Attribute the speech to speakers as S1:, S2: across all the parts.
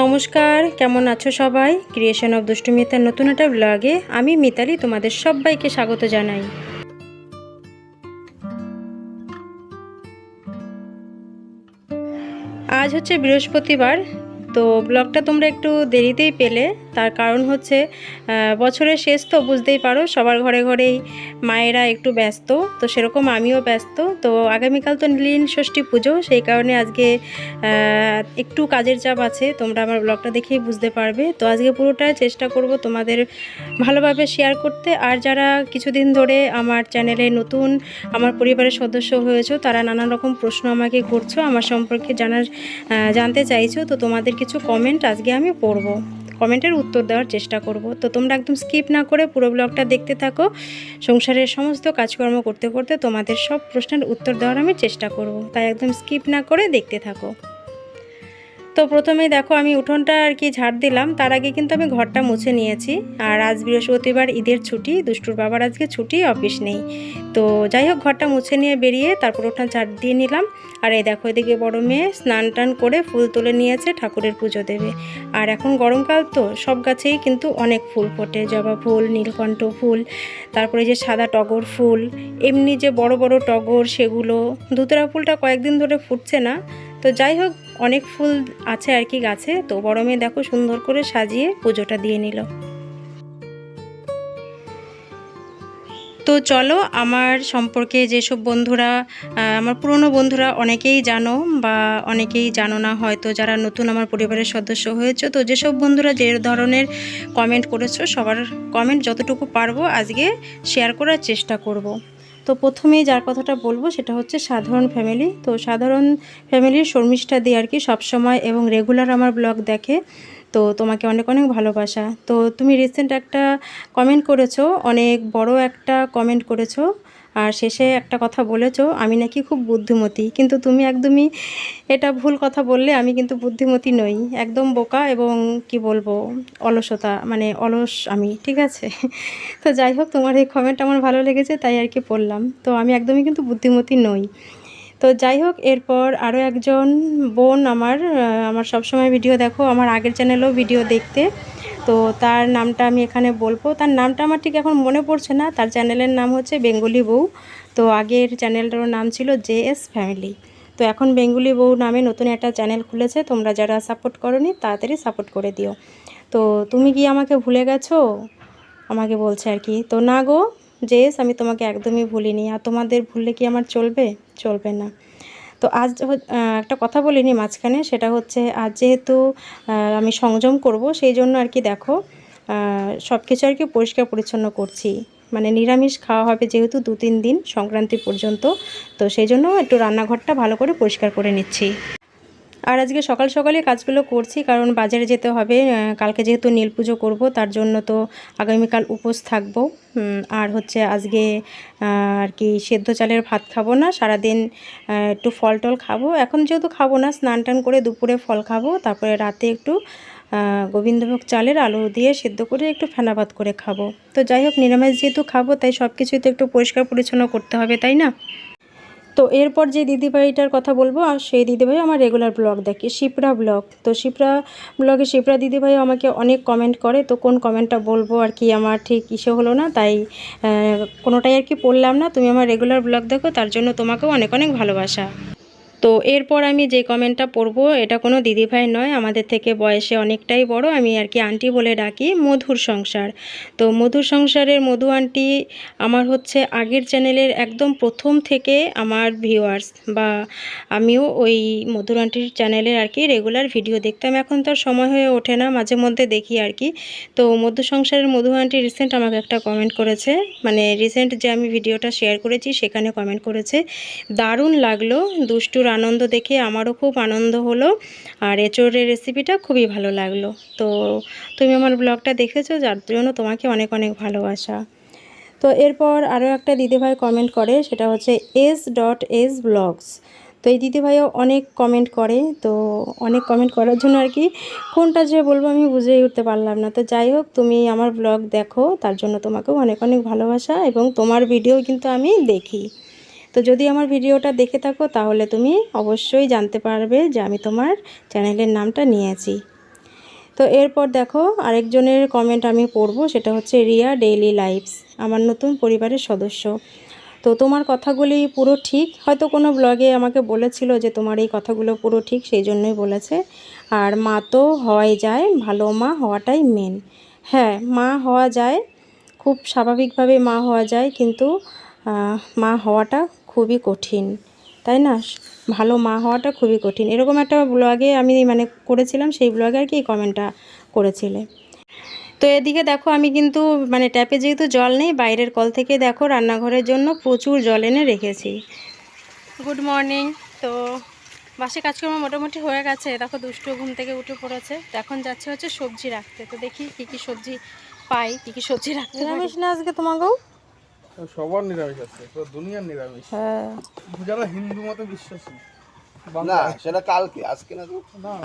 S1: নমস্কার, কেমন আছো সবাই? ক্রিয়েশন অব দুষ্টু মিতার নতুন একটা ব্লগে আমি মিতালি তোমাদের সবাইকে স্বাগত জানাই। আজ হচ্ছে বৃহস্পতিবার তো ব্লগটা তোমরা একটু দেরিতেই পেলে। তার কারণ হচ্ছে বছরের শেষ তো বুঝতেই পারো, সবার ঘরে ঘরেই মায়েরা একটু ব্যস্ত, তো সেরকম আমিও ব্যস্ত। তো আগামীকাল তো নীলিন ষষ্ঠী পুজো, সেই কারণে আজকে একটু কাজের চাপ আছে, তোমরা আমার ব্লগটা দেখেই বুঝতে পারবে। তো আজকে পুরোটাই চেষ্টা করব তোমাদের ভালোভাবে শেয়ার করতে। আর যারা কিছুদিন ধরে আমার চ্যানেলে নতুন, আমার পরিবারের সদস্য হয়েছো, তারা নানান রকম প্রশ্ন আমাকে করছ, আমার সম্পর্কে জানার জানতে চাইছো, তো তোমাদের কিছু কমেন্ট আজকে আমি পড়ব। কমেন্টের উত্তর দেওয়ার চেষ্টা করব। তো তোমরা একদম স্কিপ না করে পুরো ব্লগটা দেখতে থাকো। সংসারের সমস্ত কাজকর্ম করতে করতে তোমাদের সব প্রশ্নের উত্তর দেওয়ার আমি চেষ্টা করব। তাই একদম স্কিপ না করে দেখতে থাকো। তো প্রথমেই দেখো আমি উঠোনটা আর কি ঝাড় দিলাম। তার আগে কিন্তু আমি ঘরটা মুছে নিয়েছি। আর আজ বৃহস্পতিবার ঈদের ছুটি, দুষ্টুর বাবার আজকে ছুটি, অফিস নেই। তো যাই হোক, ঘরটা মুছে নিয়ে বেরিয়ে তারপর উঠোন ঝাড় দিয়ে নিলাম। আর এই দেখো এদিকে বড় মেয়ে স্নান টান করে ফুল তুলে নিয়েছে ঠাকুরের পুজো দেবে। আর এখন গরমকাল তো সব গাছেই কিন্তু অনেক ফুল ফোটে। জবা ফুল, নীলকণ্ঠ ফুল, তারপরে যে সাদা টগর ফুল, এমনি যে বড় বড় টগর সেগুলো, ধুতরা ফুলটা কয়েকদিন ধরে ফুটছে না। তো যাই হোক অনেক ফুল আছে আর কি গাছে তো বড় মেয়ে দেখো সুন্দর করে সাজিয়ে পুজোটা দিয়ে নিল তো চলো আমার সম্পর্কে যেসব বন্ধুরা আমার পুরনো বন্ধুরা অনেকেই জানো বা অনেকেই জানো না হয়তো, যারা নতুন আমার পরিবারের সদস্য হয়েছে, তো যেসব বন্ধুরা যে ধরনের কমেন্ট করেছ, সবার কমেন্ট যতটুকু পারব আজকে শেয়ার করার চেষ্টা করব। তো প্রথমেই যার কথাটা বলব সেটা হচ্ছে সাধারণ ফ্যামিলি তো সাধারণ ফ্যামিলির শর্মিষ্ঠা দিয়ে আর কি সবসময় এবং রেগুলার আমার ব্লগ দেখে। তো তোমাকে অনেক অনেক ভালোবাসা। তো তুমি রিসেন্ট একটা কমেন্ট করেছ, অনেক বড় একটা কমেন্ট করেছ। আর শেষে একটা কথা বলেছ, আমি নাকি খুব বুদ্ধিমতী। কিন্তু তুমি একদমই এটা ভুল কথা বললে, আমি কিন্তু বুদ্ধিমতী নই। একদম বোকা এবং কি বলব, অলসতা মানে অলস আমি, ঠিক আছে? তো যাই হোক, তোমার এই কমেন্ট আমার ভালো লেগেছে, তাই আর কি পড়লাম তো আমি একদমই কিন্তু বুদ্ধিমতী নই। তো যাই হোক, এরপর আরও একজন বোন আমার আমার সবসময় ভিডিও দেখো, আমার আগের চ্যানেলেও ভিডিও দেখতে। তো তার নামটা আমি এখানে বলব। তার নামটা আমার ঠিক এখন মনে পড়ছে না। তার চ্যানেলের নাম হচ্ছে বেঙ্গলি বউ। তো আগের চ্যানেলটার নাম ছিল জে এস ফ্যামিলি। তো এখন বেঙ্গলি বউ নামে নতুন একটা চ্যানেল খুলেছে। তোমরা যারা সাপোর্ট করনি, তাড়াতাড়ি সাপোর্ট করে দিও। তো তুমি কি আমাকে ভুলে গেছো? আমাকে বলছে আর কি। তো না গো জেস আমি তোমাকে একদমই ভুলিনি। আর তোমাদের ভুললে কি আমার চলবে? চলবে না। তো আজ একটা কথা বলিনি মাঝখানে, সেটা হচ্ছে আজ যেহেতু আমি সংযম করব, সেই জন্য আর কি দেখো সব কিছু আর কি পরিষ্কার পরিচ্ছন্ন করছি। মানে নিরামিষ খাওয়া হবে যেহেতু দু তিন দিন সংক্রান্তি পর্যন্ত, তো সেই জন্য একটু রান্নাঘরটা ভালো করে পরিষ্কার করে নিচ্ছি। আর আজকে সকাল সকালে কাজগুলো করছি, কারণ বাজারে যেতে হবে কালকে যেহেতু নীল পুজো করব, তার জন্য তো আগামীকাল উপোস থাকব। আর হচ্ছে আজকে আর কি সেদ্ধ চালের ভাত খাব না, সারাদিন একটু ফল টল খাব। এখন যেহেতু খাব না, স্নান টান করে দুপুরে ফল খাব, তারপরে রাতে একটু গোবিন্দভোগ চালের আলু দিয়ে সেদ্ধ করে একটু ফেনা ভাত করে খাব। তো যাই হোক, নিরামিষ যেহেতু খাব, তাই সব কিছুই তো একটু পরিষ্কার পরিচ্ছন্ন করতে হবে, তাই না? তো এরপর যে দিদিভাইটার কথা বলব, আর সেই দিদিভাই আমার রেগুলার ব্লগ দেখে, শিপ্রা ব্লগ তো শিপ্রা ব্লগে শিপ্রা দিদিভাই আমাকে অনেক কমেন্ট করে, তো কোন কমেন্টটা বলব আর কি আমার ঠিক ইসে হলো না, তাই কোনোটাই আর কি পড়লাম না। তুমি আমার রেগুলার ব্লগ দেখো, তার জন্য তোমাকেও অনেক অনেক ভালোবাসা। তো এরপর আমি যে কমেন্টটা পড়ব, এটা কোনো দিদিভাই নয়, আমাদের থেকে বয়সে অনেকটাই বড়, আমি আর কি আন্টি বলে ডাকি মধুর সংসার। তো মধুর সংসারের মধু আন্টি আমার হচ্ছে আগের চ্যানেলের একদম প্রথম থেকে আমার ভিউয়ার্স বা আমিও ওই মধুর আন্টির চ্যানেলের আর কি রেগুলার ভিডিও দেখতাম। এখন তো সময় হয়ে ওঠে না, মাঝে মধ্যে দেখি আর কি। তো মধু সংসারের মধু আন্টি রিসেন্ট আমাকে একটা কমেন্ট করেছে মানে রিসেন্ট যে আমি ভিডিওটা শেয়ার করেছি, সেখানে কমেন্ট করেছে, দারুণ লাগল, দুষ্টুর আনন্দ দেখে আমারও খুব আনন্দ হলো। আর এঁচোড়ের রেসিপিটা খুবই ভালো লাগল। তো তুমি আমার ব্লগটা দেখেছ, যার জন্য তোমাকে অনেক অনেক ভালোবাসা। তো এরপর আরও একটা দিদিভাই কমেন্ট করে, সেটা হচ্ছে এস ডট এস ব্লগস তো এই দিদিভাইও অনেক কমেন্ট করে, তো অনেক কমেন্ট করার জন্য আর কি কোনটা যে বলব আমি বুঝেই উঠতে পারলাম না। তো যাই হোক, তুমি আমার ব্লগ দেখো, তার জন্য তোমাকেও অনেক অনেক ভালোবাসা এবং তোমার ভিডিও কিন্তু আমি দেখি। তো যদি আমার ভিডিওটা দেখে থাকো, তাহলে তুমি অবশ্যই জানতে পারবে যে আমি তোমার চ্যানেলের নামটা নিয়েছি। তো এরপর দেখো, আরেকজনের কমেন্ট আমি পড়ব, সেটা হচ্ছে রিয়া ডেইলি লাইফস, আমার নতুন পরিবারের সদস্য। তো তোমার কথাগুলি পুরো ঠিক, হয়তো কোনো ব্লগে আমাকে বলেছিল যে তোমার এই কথাগুলো পুরো ঠিক, সেই জন্যই বলেছে। আর মা তো হওয়াই যায়, ভালো মা হওয়াটাই মেন হ্যাঁ মা হওয়া যায়, খুব স্বাভাবিকভাবে মা হওয়া যায়, কিন্তু মা হওয়াটা খুবই কঠিন, তাই না? ভালো মা হওয়াটা খুবই কঠিন। এরকম একটা ব্লগে আমি মানে করেছিলাম, সেই ব্লগে আর কি এই কমেন্টটা করেছিলে। তো এদিকে দেখো, আমি কিন্তু মানে ট্যাপে যেহেতু জল নেই, বাইরের কল থেকে দেখো রান্নাঘরের জন্য প্রচুর জল এনে রেখেছি। গুড মর্নিং তো বাসে কাজকর্ম মোটামুটি হয়ে গেছে। দেখো, দুষ্টু ঘুম থেকে উঠে পড়েছে। এখন যাচ্ছে হচ্ছে সবজি রাখতে। তো দেখি কি কি সবজি পাই, কি কি সবজি রাখতে না আজকে তোমাকেও?
S2: সবার নিরামিষ আছে পুরো দুনিয়ার নিরামিষ।
S1: হ্যাঁ।
S2: যারা হিন্দু মতে বিশ্বাসী।
S3: না সেটা কালকে আজকে না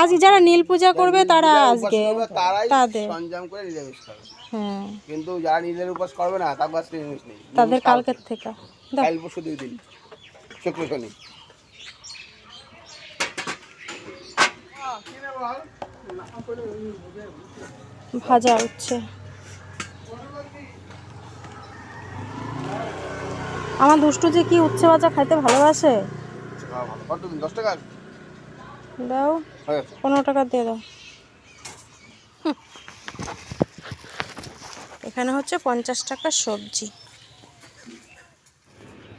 S1: আজকে যারা নীল পূজা করবে তারা আজকে
S3: তারাই
S1: তাদের।
S3: সঞ্জাম করে নিরামিষ খাবে।
S1: হ্যাঁ।
S3: কিন্তু যারা নিজের উপাস করবে না তার কাছে নিরামিষ নেই।
S1: তাদের কালকের থেকে।
S3: কাল পরশু দুই দিন। শুক্র শনি।
S1: ভাজা হচ্ছে। আমার দুষ্টু যে কি উচ্ছে ভাজা খাইতে ভালোবাসে?
S3: টাকা?
S1: দাও পনেরো টাকা দিয়ে দাও। এখানে হচ্ছে পঞ্চাশ টাকা সবজি।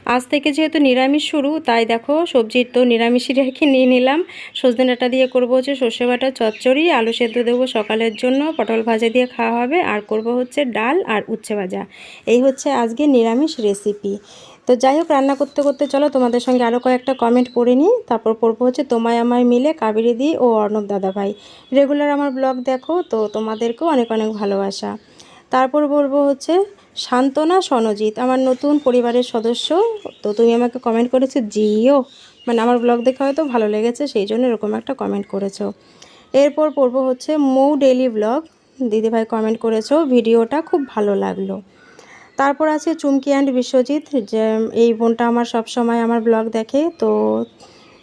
S1: আজ থেকে যেহেতু নিরামিষ শুরু, তাই দেখো সবজির তো নিরামিষই রেখে নিয়ে নিলাম। সজনে ডাঁটা দিয়ে করব হচ্ছে সর্ষে বাটা, চচ্চড়ি, আলু সেদ্ধ দেবো সকালের জন্য, পটল ভাজা দিয়ে খাওয়া হবে, আর করব হচ্ছে ডাল আর উচ্ছে ভাজা। এই হচ্ছে আজকে নিরামিষ রেসিপি তো যাই হোক, রান্না করতে করতে চলো, তোমাদের সঙ্গে আরও কয়েকটা কমেন্ট পড়ে নিই। তারপর পড়ব হচ্ছে তোমায় আমায় মিলে কাবেরি দি ও অর্ণব দাদাভাই রেগুলার আমার ব্লগ দেখো, তো তোমাদেরকেও অনেক অনেক ভালোবাসা। তারপর বলব হচ্ছে শান্তনা সনজিৎ আমার নতুন পরিবারের সদস্য। তো তুমি আমাকে কমেন্ট করেছ, জিও। মানে আমার ব্লগ দেখে হয়তো ভালো লেগেছে, সেই জন্য এরকম একটা কমেন্ট করেছ। এরপর পড়ব হচ্ছে মৌ ডেলি ব্লগ দিদিভাই কমেন্ট করেছ, ভিডিওটা খুব ভালো লাগল। তারপর আছে চুমকি অ্যান্ড বিশ্বজিৎ, যে, এই বোনটা আমার সব সময় আমার ব্লগ দেখে। তো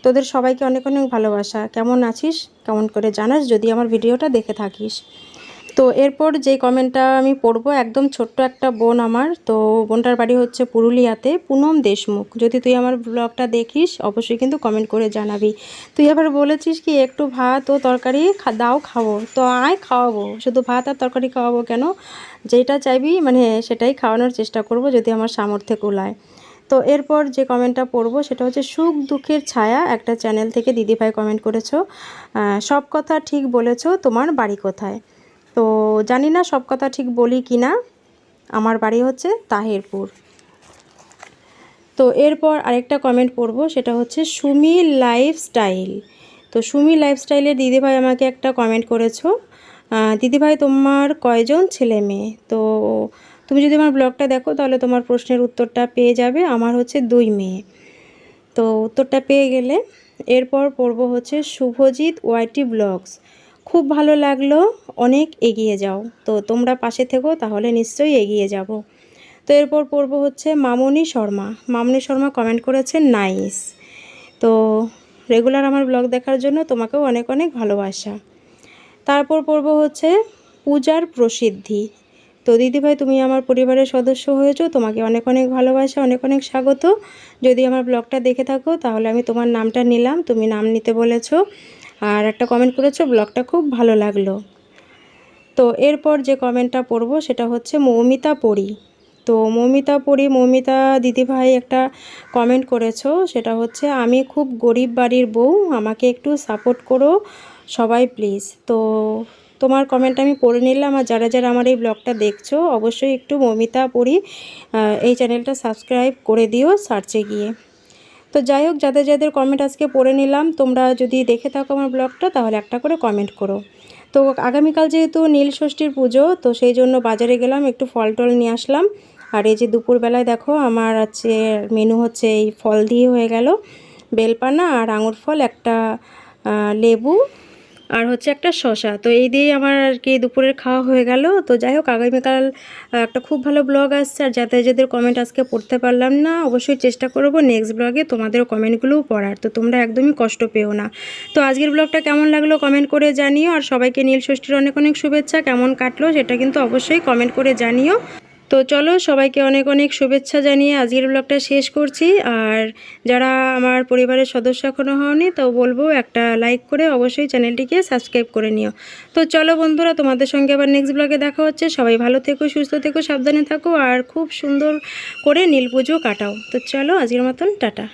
S1: তোদের সবাইকে অনেক অনেক ভালোবাসা। কেমন আছিস? কেমন করে জানাস, যদি আমার ভিডিওটা দেখে থাকিস। তো এরপর যে কমেন্টটা আমি পড়ব, একদম ছোট্ট একটা বোন আমার, তো বোনটার বাড়ি হচ্ছে পুরুলিয়াতে, পুনম দেশমুখ। যদি তুই আমার ব্লগটা দেখিস, অবশ্যই কিন্তু কমেন্ট করে জানাবি। তুই আবার বলেছিস কি, একটু ভাত ও তরকারি দাও খাব। তো আয় খাওয়াবো, শুধু ভাত আর তরকারি খাওয়াবো কেন? যেটা চাইবি মানে সেটাই খাওয়ানোর চেষ্টা করব যদি আমার সামর্থ্যে কুলায়। তো এরপর যে কমেন্টটা পড়ব, সেটা হচ্ছে, সুখ দুঃখের ছায়া একটা চ্যানেল থেকে দিদিভাই কমেন্ট করেছ। সব কথা ঠিক বলেছ, তোমার বাড়ি কোথায়? তো জানি না সব কথা ঠিক বলি কি না। আমার বাড়ি হচ্ছে তাহিরপুর। তো এরপর আরেকটা কমেন্ট পড়ব, সেটা হচ্ছে সুমি লাইফস্টাইল তো সুমি লাইফস্টাইলের দিদিভাই আমাকে একটা কমেন্ট করেছ দিদিভাই, তোমার কয়জন ছেলে মেয়ে? তো তুমি যদি আমার ব্লগটা দেখো, তাহলে তোমার প্রশ্নের উত্তরটা পেয়ে যাবে, আমার হচ্ছে দুই মেয়ে। তো উত্তরটা পেয়ে গেলে এরপর পড়ব হচ্ছে শুভজিৎ ওয়াইটি ব্লগস। খুব ভালো লাগল। অনেক এগিয়ে যাও। তো তোমরা পাশে থেকো, তাহলে নিশ্চয়ই এগিয়ে যাব। তো এরপর পড়ব হচ্ছে মামনি শর্মা। মামনি শর্মা কমেন্ট করেছে নাইস। তো রেগুলার আমার ব্লগ দেখার জন্য তোমাকেও অনেক অনেক ভালোবাসা। তারপর পড়ব হচ্ছে পূজার প্রসিদ্ধি। তো দিদিভাই তুমি আমার পরিবারের সদস্য হয়েছো, তোমাকে অনেক অনেক ভালোবাসা, অনেক অনেক স্বাগত। যদি আমার ব্লগটা দেখে থাকো, তাহলে আমি তোমার নামটা নিলাম। তুমি নাম নিতে বলেছ। আর একটা কমেন্ট করেছ ব্লগটা খুব ভালো লাগল। তো এরপর যে কমেন্টটা পড়ব, সেটা হচ্ছে মৌমিতা পড়ি তো মৌমিতা পড়ি মৌমিতা দিদিভাই একটা কমেন্ট করেছ, সেটা হচ্ছে, আমি খুব গরিব বাড়ির বউ, আমাকে একটু সাপোর্ট করো সবাই প্লিজ তো তোমার কমেন্ট আমি পড়ে নিলাম, আর যারা যারা আমার এই ব্লগটা দেখছ, অবশ্যই একটু মৌমিতা পড়ি এই চ্যানেলটা সাবস্ক্রাইব করে দিও সার্চে গিয়ে। তো যাই হোক, যাদের যাদের কমেন্ট আজকে পড়ে নিলাম, তোমরা যদি দেখে থাকো আমার ব্লগটা তাহলে একটা করে কমেন্ট করো। তো আগামীকাল যেহেতু নীল ষষ্ঠীর পুজো, তো সেই জন্য বাজারে গেলাম, একটু ফল টল নিয়ে আসলাম। আর এই যে দুপুরবেলায় দেখো, আমার আছে মেনু হচ্ছে এই ফল দিয়ে হয়ে গেল। বেলপানা আর আঙুর ফল, একটা লেবু। আর হচ্ছে একটা শশা। তো এই দিয়েই আমার আর কি দুপুরের খাওয়া হয়ে গেল। তো যাই হোক, আগামীকাল একটা খুব ভালো ব্লগ আসছে। আর যাতে যাদের কমেন্ট আজকে পড়তে পারলাম না, অবশ্যই চেষ্টা করব নেক্সট ব্লগে তোমাদের কমেন্টগুলোও পড়ার। তো তোমরা একদমই কষ্ট পেও না। তো আজকের ব্লগটা কেমন লাগল কমেন্ট করে জানিও। আর সবাইকে নীল ষষ্ঠীর অনেক অনেক শুভেচ্ছা। কেমন কাটলো সেটা কিন্তু অবশ্যই কমেন্ট করে জানিও। তো চলো সবাইকে অনেক অনেক শুভেচ্ছা জানিয়ে আজকের ব্লগটা শেষ করছি। আর যারা আমার পরিবারের সদস্য এখনও হওনি, তো বলব একটা লাইক করে অবশ্যই চ্যানেলটিকে সাবস্ক্রাইব করে নিও। তো চলো বন্ধুরা, তোমাদের সঙ্গে আবার নেক্সট ব্লগে দেখা হচ্ছে। সবাই ভালো থেকো, সুস্থ থেকো, সাবধানে থাকো, আর খুব সুন্দর করে নীল পুজো কাটাও। তো চলো আজকের মতন, টাটা।